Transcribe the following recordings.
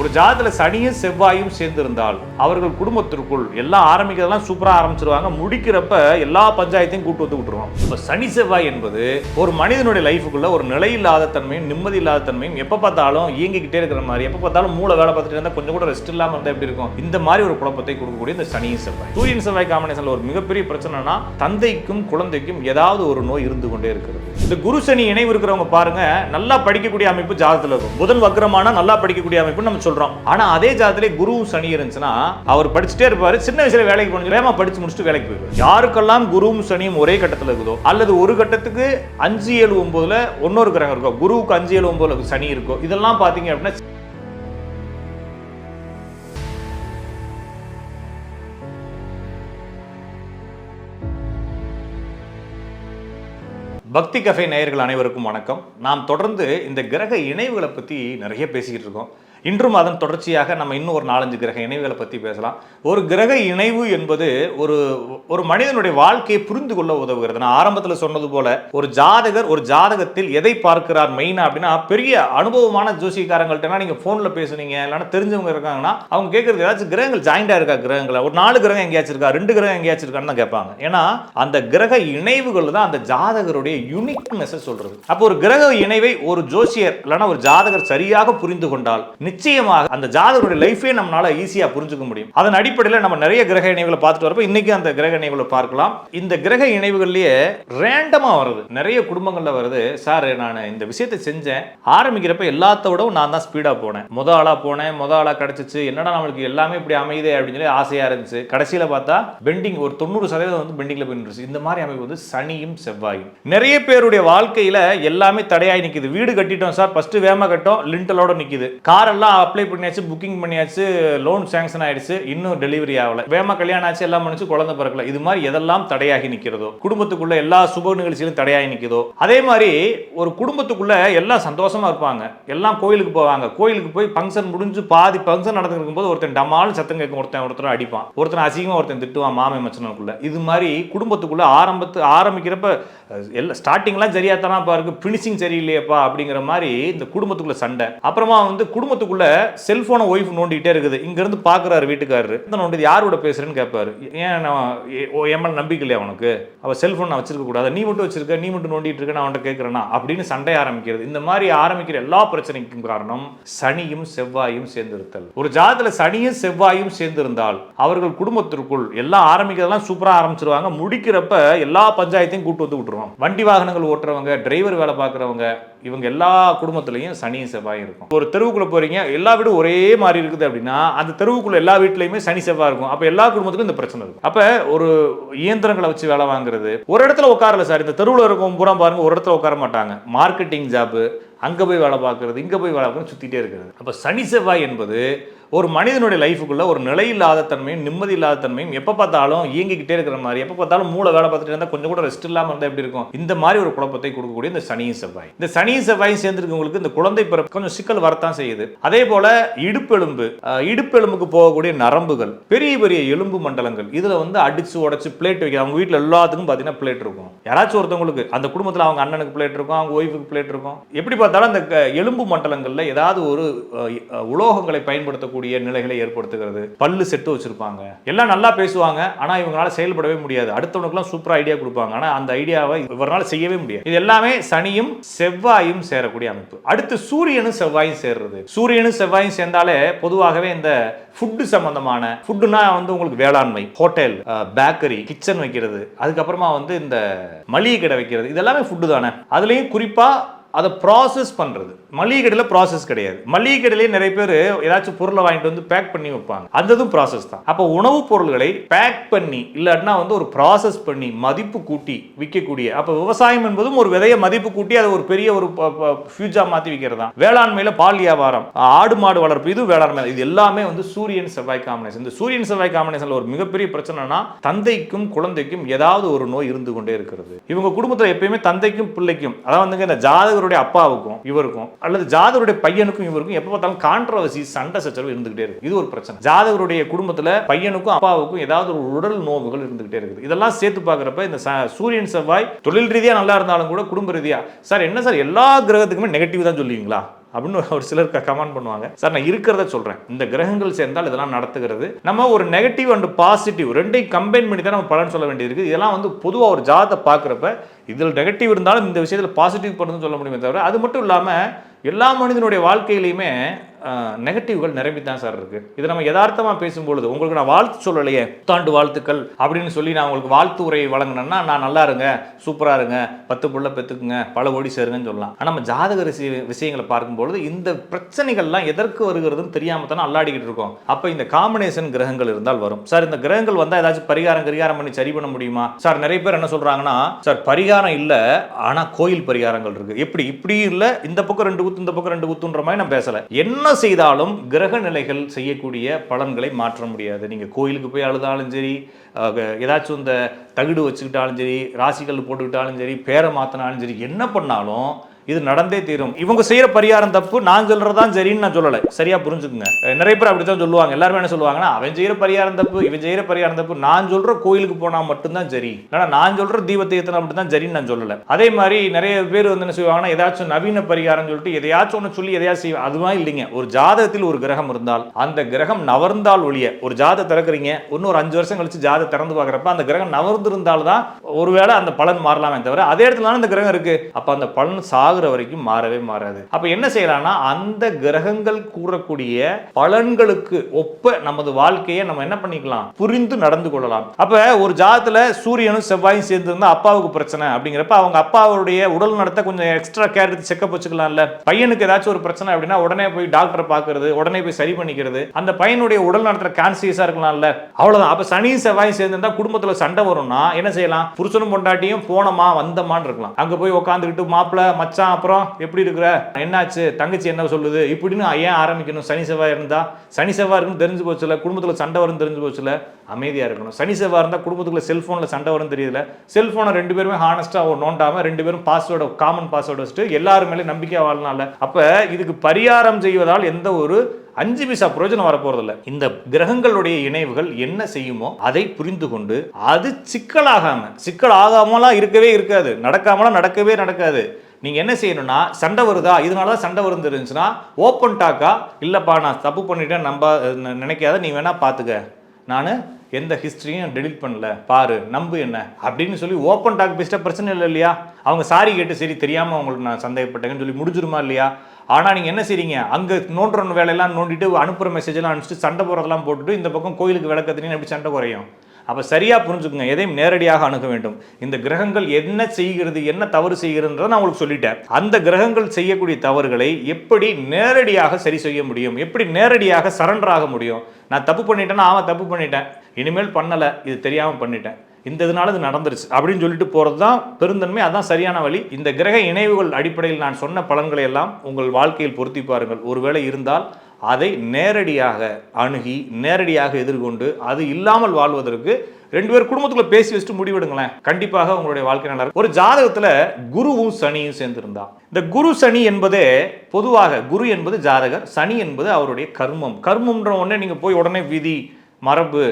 ஒரு ஜாதத்தில் சனியும் செவ்வாயும் சேர்ந்திருந்தால் அவர்கள் குடும்பத்திற்குள் எல்லாம் ஆரம்பிக்கிறதெல்லாம் சூப்பராக ஆரம்பிச்சிருவாங்க. முடிக்கிறப்ப எல்லா பஞ்சாயத்தையும் கூட்டு வந்து விட்டுருவோம் இப்போ சனி செவ்வாய் என்பது ஒரு மனிதனுடைய லைஃபுக்குள்ள ஒரு நிலை இல்லாத தன்மையும் நிம்மதி இல்லாத தன்மையும் எப்போ பார்த்தாலும் இயங்கிக்கிட்டே இருக்கிற மாதிரி எப்போ பார்த்தாலும் மூளை வேலை பார்த்துட்டு இருந்தால் கொஞ்சம் கூட ரெஸ்ட் இல்லாமல் இருந்தால் எப்படி இருக்கும்? இந்த மாதிரி ஒரு குழப்பத்தை கொடுக்கக்கூடிய இந்த சனியும் செவ்வாய் சூரியன் செவ்வாய் காம்பினேஷன்ல ஒரு மிகப்பெரிய பிரச்சனைனா தந்தைக்கும் குழந்தைக்கும் ஏதாவது ஒரு நோய் இருந்து கொண்டே இருக்கிறது. இந்த குரு சனி இணைவு இருக்கிறவங்க பாருங்க நல்லா படிக்கக்கூடிய அமைப்பு ஜாதத்தில் இருக்கும். புதன் வக்கரமான நல்லா படிக்கக்கூடிய அமைப்பு நம்ம சொல்றோம். ஆனா அதே ஜாதத்திலே குரு சனி இருந்துச்சுன்னா அவர் படிச்சுட்டே இருப்பாரு. சின்ன வயசுல வேலைக்கு போன வேகமா படிச்சு முடிச்சுட்டு வேலைக்கு போயிருவாரு யாருக்கெல்லாம் குருவும் சனியும் ஒரே கட்டத்துல இருக்குதோ அல்லது ஒரு கட்டத்துக்கு அஞ்சு ஏழு ஒன்பதுல ஒன்னொரு கிரகம் இருக்கோ குருவுக்கு அஞ்சு ஏழு ஒன்பதுல சனி இருக்கோ இதெல்லாம் பாத்தீங்க அப்படின்னா பக்தி கஃபே நேயர்கள் அனைவருக்கும் வணக்கம். நாம் தொடர்ந்து இந்த கிரக இணைவுகளை பற்றி நிறைய பேசிக்கிட்டு இருக்கோம். இன்றும் அதன் தொடர்ச்சியாக நம்ம இன்னும் ஒரு நாலஞ்சு கிரக இணைவுகளை பற்றி பேசலாம். ஒரு கிரக இணைவு என்பது ஒரு ஒரு மனிதனுடைய வாழ்க்கையை புரிந்து கொள்ள உதவுகிறது. நான் ஆரம்பத்தில் சொன்னது போல ஒரு ஜாதகர் ஒரு ஜாதகத்தில் எதை பார்க்கிறார் மெயினாக அப்படின்னா பெரிய அனுபவமான ஜோசிக்காரங்கள்ட்டனா நீங்கள் ஃபோனில் பேசுனீங்க இல்லைன்னா தெரிஞ்சவங்க இருக்காங்கன்னா அவங்க கேட்குறது ஏதாச்சும் கிரகங்கள் ஜாயிண்டாக இருக்கா கிரகங்களை? ஒரு நாலு கிரகம் எங்கேயாச்சும் இருக்கா? ரெண்டு கிரகம் எங்கேயாச்சும் இருக்கான்னு தான் கேட்பாங்க. ஏன்னா அந்த கிரக இணைவுகள் தான் அந்த ஜாதகருடைய யூனிக்னஸை சொல்கிறது அப்போ ஒரு கிரக இணைவை ஒரு ஜோசியர் இல்லைன்னா ஒரு ஜாதகர் சரியாக புரிந்து கொண்டால் நிச்சயமாக அந்த ஜாதகருடைய லைஃபே நம்மளால ஈஸியா புரிஞ்சுக்க முடியும். அதன் அடிப்படையில் நம்ம நிறைய கிரக இணைவுகளை பார்த்துட்டு வரப்போ இன்னைக்கு அந்த கிரக இணைவுகளை பார்க்கலாம். இந்த கிரக இணைவுகள்லயே ரேண்டமா வருது. நிறைய குடும்பங்கள்ல வருது. சார் நான் இந்த விஷயத்தை செஞ்சேன். ஆரம்பிக்கிறப்ப எல்லாத்த விடவும் நான் தான் ஸ்பீடா போனேன். முத ஆளா போனேன். முத ஆளா கிடைச்சிச்சு. என்னடா நம்மளுக்கு எல்லாமே இப்படி அமையுதே அப்படின்னு சொல்லி ஆசையா இருந்துச்சு. கடைசியில பார்த்தா பெண்டிங் ஒரு தொண்ணூறு சதவீதம் வந்து பெண்டிங்ல போயிட்டு இந்த மாதிரி அமைப்பு வந்து சனியும் செவ்வாயும். நிறைய பேருடைய வாழ்க்கையில எல்லாமே தடையாய் நிக்குது. வீடு கட்டிட்டோம் சார். ஃபர்ஸ்ட் வேமா கட்டும். லிண்டலோட நிக்குது. கார் எல்லாம் அப்ளை பண்ணியாச்சு புக்கிங் பண்ணியாச்சு லோன் சேங்ஷன் ஆயிடுச்சு இன்னும் டெலிவரி ஆகல. வேமா கல்யாணம் ஆச்சு எல்லாம் பண்ணிச்சு குழந்தை பிறக்கல. இது மாதிரி எதெல்லாம் தடையாகி நிற்கிறதோ குடும்பத்துக்குள்ள எல்லா சுப நிகழ்ச்சியிலும் தடையாகி நிற்கிறதோ அதே மாதிரி ஒரு குடும்பத்துக்குள்ள எல்லாம் சந்தோஷமா இருப்பாங்க. எல்லாம் கோயிலுக்கு போவாங்க. கோயிலுக்கு போய் ஃபங்க்ஷன் முடிஞ்சு பாதி ஃபங்க்ஷன் நடந்துருக்கும் இருக்கும்போது ஒருத்தன் டமாலும் சத்தம் கேட்கும். ஒருத்தன் ஒருத்தர் அடிப்பான். ஒருத்தன் அசிங்கமாக ஒருத்தன் திட்டுவான் மாமே மச்சனுக்குள்ள. இது மாதிரி குடும்பத்துக்குள்ள ஆரம்பத்து ஆரம்பிக்கிறப்ப எல்லாம் ஸ்டார்டிங்லாம் சரியா தானே பாருக்கு. ஃபினிஷிங் சரியில்லையப்பா அப்படிங்கிற மாதிரி இந்த குடும்பத்துக்குள்ள சண்டை. அப்புறமா வந்து குடும்பத்துக்குள்ள செல்போனை ஒய்ஃப் நோண்டிகிட்டே இருக்குது. இங்கேருந்து பார்க்குறாரு வீட்டுக்காரரு. இந்த நோண்டி யாரோட பேசுகிறேன்னு கேட்பாரு. ஏன் நான் ஓ, என் மேலே நம்பிக்கை இல்லையா அவனுக்கு அவள் செல்ஃபோன் நான் வச்சிருக்க கூடாது. நீ மட்டும் வச்சிருக்க நீ மட்டும் நோண்டிட்டு இருக்க நான் அவன்கிட்ட கேட்கறேனா அப்படின்னு சண்டை ஆரம்பிக்கிறது. இந்த மாதிரி ஆரம்பிக்கிற எல்லா பிரச்சனைக்கும் காரணம் சனியும் செவ்வாயும் சேர்ந்திருத்தல். ஒரு ஜாதத்தில் சனியும் செவ்வாயும் சேர்ந்திருந்தால் அவர்கள் குடும்பத்திற்குள் எல்லாம் ஆரம்பிக்கிறதெல்லாம் சூப்பராக ஆரம்பிச்சிருவாங்க. முடிக்கிறப்ப எல்லா பஞ்சாயத்தையும் கூட்டு வந்து விட்டுருவாங்க. வண்டி வாகனங்கள் ஓட்டுறவங்க டிரைவர் வேலை பார்க்குறவங்க இவங்க எல்லா குடும்பத்துலையும் சனியும் செவ்வாயும் இருக்கும். ஒரு தெருவுக்குள்ளே போகிறீங்க எல்லா வீடும் ஒரே மாதிரி இருக்குது அப்படின்னா அந்த தெருவுக்குள்ளே எல்லா வீட்லையுமே சனி செவ்வாய் இருக்கும். அப்போ எல்லா குடும்பத்துக்கும் இந்த பிரச்சனை இருக்கும். அப்போ ஒரு இயந்திரங்களை வச்சு வேலை வாங்குறது ஒரு இடத்துல உட்காரல சார் இந்த தெருவில் இருக்கும் பூரா பாருங்க ஒரு இடத்துல உட்கார மாட்டாங்க. மார்க்கெட்டிங் ஜாப்பு அங்கே போய் வேலை பார்க்கறது இங்கே போய் வேலை பார்க்குறது சுத்திட்டே இருக்கிறது. அப்போ சனி செவ்வாய் என்பது ஒரு மனிதனுடைய லைஃபுக்குள்ள ஒரு நிலை இல்லாத தன்மையும் நிம்மதி இல்லாத தன்மையும் எப்போ பார்த்தாலும் இயங்கிக்கிட்டே இருக்கிற மாதிரி எப்போ பார்த்தாலும் மூளை வேலை பார்த்துட்டு இருந்தால் கொஞ்சம் கூட ரெஸ்ட் இல்லாமல் இருந்தால் எப்படி இருக்கும்? இந்த மாதிரி ஒரு குழப்பத்தை கொடுக்கக்கூடிய இந்த சனியும் செவ்வாய் இந்த சனியும் செவ்வாயும் சேர்ந்துருக்கவங்களுக்கு இந்த குழந்தை பிறப்பு கொஞ்சம் சிக்கல் வரத்தான் செய்யுது. அதே போல இடுப்பெலும்பு இடுப்பெலும்புக்கு போகக்கூடிய நரம்புகள் பெரிய பெரிய எலும்பு மண்டலங்கள் இதில் வந்து அடிச்சு உடைச்சு பிளேட் வைக்க அவங்க வீட்டில் எல்லாத்துக்கும் பார்த்தீங்கன்னா பிளேட் இருக்கும். யாராச்சும் ஒருத்தவங்களுக்கு அந்த குடும்பத்தில் அவங்க அண்ணனுக்கு பிளேட் இருக்கும் அவங்க ஒய்ஃபுக்கு பிளேட் இருக்கும். எப்படி பார்த்தாலும் அந்த எலும்பு மண்டலங்களில் ஏதாவது ஒரு உலோகங்களை பயன்படுத்தக்கூடிய நிலைகளை ஏற்படுத்துகிறது. பல்லு செட்டு வச்சுருப்பாங்க. எல்லாம் நல்லா பேசுவாங்க ஆனால் இவங்களால செயல்படவே முடியாது. அடுத்தவனுக்குலாம் சூப்பராக ஐடியா கொடுப்பாங்க. ஆனால் அந்த ஐடியாவை இவரால் செய்யவே முடியாது. இது எல்லாமே சனியும் செவ்வாயும் சேரக்கூடிய அமைப்பு. அடுத்து சூரியனும் செவ்வாயும் சேர்றது. சூரியனும் செவ்வாயும் சேர்ந்தாலே பொதுவாகவே இந்த ஃபுட்டு சம்பந்தமான ஃபுட்டுனா வந்து உங்களுக்கு வேளாண்மை ஹோட்டல் பேக்கரி கிச்சன் வைக்கிறது. அதுக்கப்புறமா வந்து இந்த மளிகை கடை வைக்கிறது. இதெல்லாமே ஃபுட்டு தானே. அதுலேயும் குறிப்பாக அதை ப்ராசஸ் பண்ணுறது மளிகை கடையில் ப்ராசஸ் கிடையாது. மளிகை கடையிலேயே நிறைய பேர் ஏதாச்சும் பொருளை வாங்கிட்டு வந்து பேக் பண்ணி வைப்பாங்க. அந்த இதுவும் ப்ராசஸ் தான். அப்போ உணவுப் பொருள்களை பேக் பண்ணி இல்லாட்டினா வந்து ஒரு ப்ராசஸ் பண்ணி மதிப்பு கூட்டி விற்கக்கூடிய அப்போ விவசாயம் என்பதும் ஒரு விதையை மதிப்பு கூட்டி அதை ஒரு பெரிய ஒரு ஃபியூஜா மாற்றி விற்கிறது தான் வேளாண்மையில் பால் வியாபாரம் ஆடு மாடு வளர்ப்பு இது வேளாண்மை இது எல்லாமே வந்து சூரியன் செவ்வாய் காம்பினேஷன் இந்த சூரியன் செவ்வாய் காம்பினேஷனில் ஒரு மிகப்பெரிய பிரச்சனைனா தந்தைக்கும் குழந்தைக்கும் ஏதாவது ஒரு நோய் இருந்து கொண்டே இருக்கிறது. இவங்க குடும்பத்தில் எப்பயுமே தந்தைக்கும் பிள்ளைக்கும் அதாவது வந்துங்க இந்த ஜாதகருடைய அப்பாவுக்கும் இவருக்கும் அல்லது ஜாதகருடைய பையனுக்கும் இவருக்கும் எப்போ பார்த்தாலும் கான்ட்ரவர்சி சண்டை சச்சரவு இருந்துகிட்டே இருக்கு இது ஒரு பிரச்சனை. ஜாதகருடைய குடும்பத்துல பையனுக்கும் அப்பாவுக்கும் ஏதாவது ஒரு உடல் நோவுகள் இருந்துகிட்டே இருக்குது. இதெல்லாம் சேர்த்து பார்க்குறப்ப இந்த ச- சூரியன் செவ்வாய் தொழில் ரீதியா நல்லா இருந்தாலும் கூட குடும்ப ரீதியா. சார் என்ன சார்? எல்லா கிரகத்துக்குமே நெகட்டிவ் தான் சொல்லுவீங்களா? அப்படின்னு ஒரு சிலர் கமெண்ட் பண்ணுவாங்க. சார் நான் இருக்கிறத சொல்கிறேன் இந்த கிரகங்கள் சேர்ந்தால் இதெல்லாம் நடத்துகிறது. நம்ம ஒரு நெகட்டிவ் அண்ட் பாசிட்டிவ் ரெண்டையும் கம்பைன் பண்ணி தான் நம்ம பலன் சொல்ல வேண்டியிருக்கு இதெல்லாம் வந்து பொதுவாக ஒரு ஜாதத்தை பார்க்குறப்ப இதில் நெகட்டிவ் இருந்தாலும் இந்த விஷயத்தில் பாசிட்டிவ் பண்ணுறதுன்னு சொல்ல முடியுமே தவிர அது மட்டும் இல்லாமல் எல்லா மனிதனுடைய வாழ்க்கையிலையுமே நெகட்டிவ்கள் நிரம்பி தான் சார் இருக்கு. இது நம்ம யதார்த்தமாக பேசும்பொழுது உங்களுக்கு நான் வாழ்த்து சொல்லலையே புத்தாண்டு வாழ்த்துக்கள் அப்படின்னு சொல்லி நான் உங்களுக்கு வாழ்த்து உரை வழங்கினேன்னா நான் நல்லா இருங்க சூப்பராக இருங்க பத்து புள்ள பெற்றுக்குங்க பல ஓடி சேருங்கன்னு சொல்லலாம். ஆனால் நம்ம ஜாதக விஷய- விஷயங்களை பார்க்கும்பொழுது இந்த பிரச்சனைகள்லாம் எதற்கு வருகிறதுன்னு தெரியாமல் தானே அல்லாடிக்கிட்டு இருக்கோம். அப்போ இந்த காம்பினேஷன் கிரகங்கள் இருந்தால் வரும். சார் இந்த கிரகங்கள் வந்தால் ஏதாச்சும் பரிகாரம் கரிகாரம் பண்ணி சரி பண்ண முடியுமா? சார் நிறைய பேர் என்ன சொல்கிறாங்கன்னா சார் பரிகாரம் இல்லை ஆனால் கோயில் பரிகாரங்கள் இருக்குது எப்படி? இப்படி இல்லை இந்த பக்கம் ரெண்டு குத்து இந்த பக்கம் ரெண்டு குத்துன்ற மாதிரி நான் பேசலை. என்ன செய்தாலும் கிரக நிலைகள் செய்யக்கூடிய பலன்களை மாற்ற முடியாது. நீங்கள் கோயிலுக்கு போய் அழுதாலும் சரி ஏதாச்சும் இந்த தகுடு வச்சுக்கிட்டாலும் சரி ராசிகள் போட்டுக்கிட்டாலும் சரி பேரை மாற்றினாலும் சரி என்ன பண்ணாலும் இது நடந்தே தீரும். இவங்க செய்யற பரிகாரம் தப்பு. நான் சொல்றதான் சரின்னு நான் சொல்லலை. சரியா புரிஞ்சுக்குங்க. நிறைய பேர் அப்படித்தான் சொல்லுவாங்க. எல்லாருமே என்ன சொல்லுவாங்கன்னா அவன் செய்யற பரிகாரம் தப்பு இவன் செய்யற பரிகாரம் தப்பு. நான் சொல்ற கோயிலுக்கு போனா மட்டும்தான் சரி. ஆனா நான் சொல்ற தீபத்தை ஏத்தனா மட்டும்தான் சரின்னு நான் சொல்லலை. அதே மாதிரி நிறைய பேர் வந்து என்ன செய்வாங்கன்னா ஏதாச்சும் நவீன பரிகாரம் சொல்லிட்டு எதையாச்சும் ஒன்று சொல்லி எதையாச்சும் செய்வா அதுவா இல்லைங்க. ஒரு ஜாதகத்தில் ஒரு கிரகம் இருந்தால் அந்த கிரகம் நவர்ந்தால் ஒழிய ஒரு ஜாத திறக்கிறீங்க. இன்னும் ஒரு அஞ்சு வருஷம் கழிச்சு ஜாத திறந்து பார்க்குறப்ப அந்த கிரகம் நவர்ந்திருந்தால் தான் ஒருவேளை அந்த பலன் மாறலாமே தவிர அதே இடத்துல தானே கிரகம் இருக்கு. அப்போ அந்த பலன் சாகுற வரைக்கும் மாறவே மாறாது. அப்ப என்ன செய்யலாம்னா அந்த கிரகங்கள் கூறக்கூடிய பலன்களுக்கு ஒப்ப நமது வாழ்க்கையை நம்ம என்ன பண்ணிக்கலாம்? புரிந்து நடந்து கொள்ளலாம். அப்ப ஒரு ஜாதத்துல சூரியனும் செவ்வாயும் சேர்ந்து இருந்தா அப்பாவுக்கு பிரச்சனை அப்படிங்கிறப்ப அவங்க அப்பாவுடைய உடல் நடத்த கொஞ்சம் எக்ஸ்ட்ரா கேர் எடுத்து செக்கப் வச்சுக்கலாம்ல. பையனுக்கு ஏதாச்சும் ஒரு பிரச்சனை அப்படின்னா உடனே போய் டாக்டரை பார்க்கறது உடனே போய் சரி பண்ணிக்கிறது. அந்த பையனுடைய உடல் நடத்துற கான்சியஸா இருக்கலாம்ல. அவ்வளவுதான். அப்ப சனியும் செவ்வாயும் சேர்ந்து இருந்தா குடும்பத்துல சண்டை வரும்னா என்ன செய்யலாம்? புருஷனும் பொண்டாட்டியும் போனமா வந்தமான்னு இருக்கலாம். அங்க போய் உட்காந்துக்கிட்டு மாப்பிள்ள மச்சான் அப்புறம் எப்படி இருக்கிற? என்னாச்சு? தங்கச்சி என்ன சொல்லுது? இப்படின்னு ஏன் ஆரம்பிக்கணும்? சனி செவ்வாய் இருந்தா? சனி செவ்வாய் இருக்குன்னு தெரிஞ்சு போச்சுல குடும்பத்தில் சண்டை வரும்னு தெரிஞ்சு போச்சுல அமைதியாக இருக்கணும். சனி செவ்வாய் இருந்தால் குடும்பத்துக்குள்ள செல்ஃபோனில் சண்டை வரும்னு தெரியல. செல்ஃபோனை ரெண்டு பேருமே ஹானஸ்டா நோண்டாமல் ரெண்டு பேரும் பாஸ்வேர்டு காமன் பாஸ்வேர்டு வச்சுட்டு எல்லாரும் மேலே நம்பிக்கையா வாழலாம்ல அப்போ இதுக்கு பரிகாரம் செய்வதால் எந்த ஒரு அஞ்சு பைசா பிரயோஜனம் வரப்போறதில்ல. இந்த கிரகங்களுடைய இணைவுகள் என்ன செய்யுமோ அதை புரிந்து கொண்டு அது சிக்கலாகாம சிக்கல் ஆகாமலாம் இருக்கவே இருக்காது. நடக்காமலாம் நடக்கவே நடக்காது. நீங்கள் என்ன செய்யணும்னா சண்டை வருதா? இதனால தான் சண்டை வந்து இருந்துச்சுன்னா ஓப்பன் டாக்கா இல்லைப்பா நான் தப்பு பண்ணிட்டேன் நம்ப நினைக்காத நீ வேணால் பார்த்துக்க நான் எந்த ஹிஸ்ட்ரியும் டெலிட் பண்ணல. பாரு நம்பு என்ன? அப்படின்னு சொல்லி ஓப்பன் டாக் பேசிட்டா பிரச்சனை இல்லை இல்லையா? அவங்க சாரி கேட்டு சரி தெரியாமல் அவங்களுக்கு நான் சந்தேகப்பட்டேங்கன்னு சொல்லி முடிஞ்சிருமா இல்லையா? ஆனால் நீங்கள் என்ன செய்றீங்க? அங்கே நோண்டுற வேலையெல்லாம் நோண்டிட்டு அனுப்புகிற மெசேஜெல்லாம் அனுப்பிச்சிட்டு சண்டை போகிறதெல்லாம் போட்டுட்டு இந்த பக்கம் கோயிலுக்கு விளக்கத்துலேயும் எப்படி சண்டை குறையும்? அப்போ சரியாக புரிஞ்சுக்குங்க எதையும் நேரடியாக அணுக வேண்டும். இந்த கிரகங்கள் என்ன செய்கிறது என்ன தவறு செய்கிறதுன்றதை நான் உங்களுக்கு சொல்லிட்டேன். அந்த கிரகங்கள் செய்யக்கூடிய தவறுகளை எப்படி நேரடியாக சரி செய்ய முடியும் எப்படி நேரடியாக சரண்டர் ஆக முடியும்? நான் தப்பு பண்ணிட்டேன்னா அவன் தப்பு பண்ணிட்டேன். இனிமேல் பண்ணலை இது தெரியாமல் பண்ணிட்டேன். இந்த இதனால இது நடந்துருச்சு. அப்படின்னு சொல்லிட்டு போகிறது தான் பெருந்தன்மை அதான் சரியான வழி. இந்த கிரக இணைவுகள் அடிப்படையில் நான் சொன்ன பலன்களை எல்லாம் உங்கள் வாழ்க்கையில் பொருத்தி பாருங்கள். ஒருவேளை இருந்தால் அதை நேரடியாக அணுகி நேரடியாக எதிர்கொண்டு அது இல்லாமல் வாழ்வதற்கு ரெண்டு பேர் குடும்பத்துக்குள்ள பேசி வச்சுட்டு முடிவெடுங்களேன். கண்டிப்பாக உங்களுடைய வாழ்க்கை நல்லா ஒரு ஜாதகத்துல குருவும் சனியும் சேர்ந்திருந்தா. இந்த குரு சனி என்பதே பொதுவாக குரு என்பது ஜாதகர் சனி என்பது அவருடைய கர்மம். கர்மம்ன்ற உடனே நீங்க போய் உடனே விதி மரபு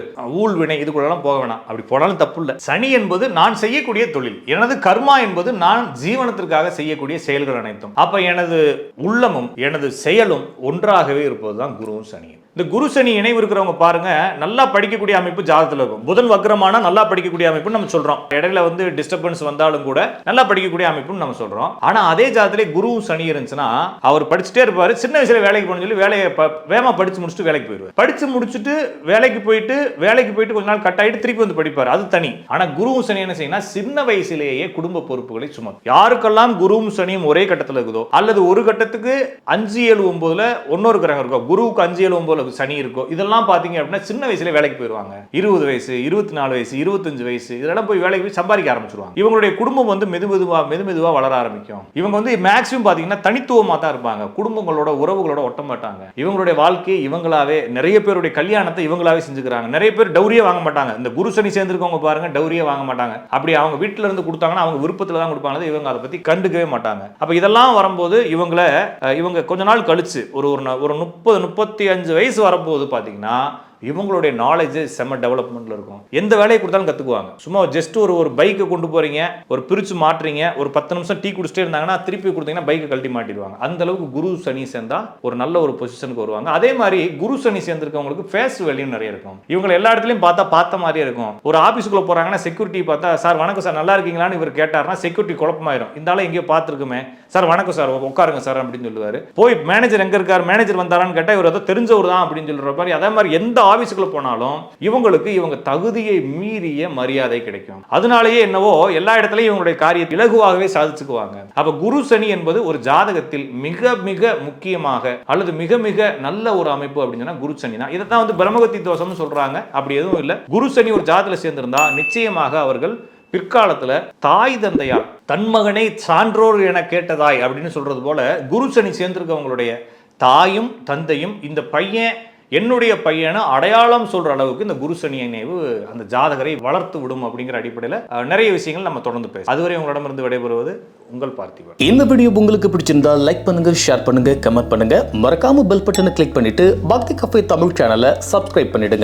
ஊழ்வினை இதுக்குள்ளெல்லாம் போக வேணாம். அப்படி போனாலும் தப்பு இல்லை. சனி என்பது நான் செய்யக்கூடிய தொழில். எனது கர்மா என்பது நான் ஜீவனத்திற்காக செய்யக்கூடிய செயல்கள் அனைத்தும். அப்ப எனது உள்ளமும் எனது செயலும் ஒன்றாகவே இருப்பதுதான் குருவும் சனியும். இந்த குரு சனி இணைவு இருக்கிறவங்க பாருங்க நல்லா படிக்கக்கூடிய அமைப்பு ஜாதகத்தில் இருக்கும். புதன் வக்ரமான நல்லா படிக்கக்கூடிய அமைப்புன்னு நம்ம சொல்றோம். இடையில வந்து டிஸ்டர்பன்ஸ் வந்தாலும் கூட நல்லா படிக்கக்கூடிய அமைப்புன்னு நம்ம சொல்றோம். ஆனா அதே ஜாதத்திலே குருவும் சனி இருந்துச்சுன்னா அவர் படிச்சுட்டே இருப்பாரு. சின்ன வயசுல வேலைக்கு போகணும்னு சொல்லி வேலையை வேகமா படிச்சு முடிச்சுட்டு வேலைக்கு போயிடுவார். படிச்சு முடிச்சுட்டு வேலைக்கு வேலைக்கு போயிட்டு வேலைக்கு போயிட்டு கொஞ்ச நாள் கட் ஆகிட்டு திருப்பி வந்து படிப்பார். அது தனி. ஆனால் குருவும் சனி என்ன செய்யணும் சின்ன வயசுலேயே குடும்ப பொறுப்புகளை சுமக்கும். யாருக்கெல்லாம் குருவும் சனியும் ஒரே கட்டத்தில் இருக்குதோ அல்லது ஒரு கட்டத்துக்கு அஞ்சு ஏழு ஒன்பதுல இன்னொரு கிரகம் இருக்கோ குருவுக்கு அஞ்சு ஏழு ஒன்பதுல சனி இருக்கோ இதெல்லாம் பார்த்தீங்க அப்படின்னா சின்ன வயசுல வேலைக்கு போயிடுவாங்க இருபது வயசு இருபத்தி நாலு வயசு இருபத்தஞ்சு வயசு இதெல்லாம் போய் வேலைக்கு போய் சம்பாதிக்க ஆரம்பிச்சிருவாங்க. இவங்களுடைய குடும்பம் வந்து மெது மெதுவா மெது மெதுவா வளர ஆரம்பிக்கும். இவங்க வந்து மேக்ஸிமம் பார்த்தீங்கன்னா தனித்துவமாக தான் இருப்பாங்க. குடும்பங்களோட உறவுகளோட ஒட்ட மாட்டாங்க. இவங்களுடைய வாழ்க்கையை இவங்களாவே நிறைய பேருடைய கல்யாணத்தை இவங்களாவே செஞ்சுக்கிறாங்க. நிறைய பேர் டௌரியே வாங்க மாட்டாங்க. இந்த குரு சனி சேர்ந்துருக்கவங்க பாருங்க டௌரியே வாங்க மாட்டாங்க. அப்படி அவங்க வீட்டுல இருந்து கொடுத்தாங்கன்னா அவங்க விருப்பத்துல தான் கொடுப்பாங்க. இவங்க அதை பத்தி கண்டுக்கவே மாட்டாங்க. அப்ப இதெல்லாம் வரும்போது இவங்கள இவங்க கொஞ்ச நாள் கழிச்சு ஒரு ஒரு ஒரு முப்பது முப்பத்தி அஞ்சு வயசு வரும்போது பாத்தீங்கன்னா இவங்களுடைய நாலேஜ் செம்ம டெவலப்மெண்ட்ல இருக்கும். எந்த வேலையை கொடுத்தாலும் கத்துக்குவாங்க. சும்மா ஜஸ்ட் ஒரு ஒரு பைக்கை கொண்டு போறீங்க ஒரு பிரிச்சு மாட்டுறீங்க ஒரு பத்து நிமிஷம் டீ குடிச்சிட்டே இருந்தாங்கன்னா திருப்பி கொடுத்தீங்கன்னா பைக்கை கழட்டி மாட்டிடுவாங்க. அந்த அளவுக்கு குரு சனி சேர்ந்தா ஒரு நல்ல ஒரு பொசிஷனுக்கு வருவாங்க. அதே மாதிரி குரு சனி சேர்ந்திருக்கவங்களுக்கு ஃபேஸ் வேல்யூ நிறைய இருக்கும். இவங்க எல்லா இடத்துலையும் பார்த்தா பார்த்த மாதிரியே இருக்கும். ஒரு ஆபீஸ்க்குள்ள போறாங்கன்னா செக்யூரிட்டி பார்த்தா சார் வணக்கம் சார் நல்லா இருக்கீங்களான்னு இவர் கேட்டார்னா செக்யூரிட்டி குழப்பமாயிரும். இந்த ஆளை எங்கேயோ பார்த்துருக்குமே. சார் வணக்கம் சார் உட்காருங்க சார் அப்படின்னு சொல்லுவாரு. போய் மேனேஜர் எங்க இருக்கார்? மேனேஜர் வந்தாரான்னு கேட்டா இவர் ஏதோ தெரிஞ்சவர் தான் அப்படின்னு சொல்ற மாதிரி அதே மாதிரி எந்த ஆபீஸுக்குள்ள போனாலும் இவங்களுக்கு இவங்க தகுதியை மீறிய மரியாதை கிடைக்கும். அதனாலேயே என்னவோ எல்லா இடத்துலயும் இவங்களுடைய காரியத்தை இலகுவாகவே சாதிச்சுக்குவாங்க. அப்ப குரு சனி என்பது ஒரு ஜாதகத்தில் மிக மிக முக்கியமாக அல்லது மிக மிக நல்ல ஒரு அமைப்பு அப்படின்னு சொன்னா குரு சனி தான். இதைத்தான் வந்து பிரம்மகத்தி தோஷம்னு சொல்றாங்க. அப்படி எதுவும் இல்லை. குரு சனி ஒரு ஜாதகத்தில் சேர்ந்திருந்தா நிச்சயமாக அவர்கள் பிற்காலத்துல தாய் தந்தையால் தன் மகனை சான்றோர் என கேட்டதாய் அப்படின்னு சொல்றது போல குரு சனி சேர்ந்திருக்கவங்களுடைய தாயும் தந்தையும் இந்த பையன் என்னுடைய பையனை அடையாளம் சொல்கிற அளவுக்கு இந்த குரு சனி நினைவு அந்த ஜாதகரை வளர்த்து விடும் அப்படிங்கிற அடிப்படையில் நிறைய விஷயங்கள் நம்ம தொடர்ந்து பேச அதுவரை உங்களிடமிருந்து விடைபெறுவது உங்கள் பார்த்திபன். இந்த வீடியோ உங்களுக்கு பிடிச்சிருந்தா லைக் பண்ணுங்க ஷேர் பண்ணுங்க கமெண்ட் பண்ணுங்க. மறக்காம பெல் பட்டனை கிளிக் பண்ணிட்டு பக்தி கஃபே தமிழ் சேனலை சப்ஸ்கிரைப் பண்ணிடுங்க.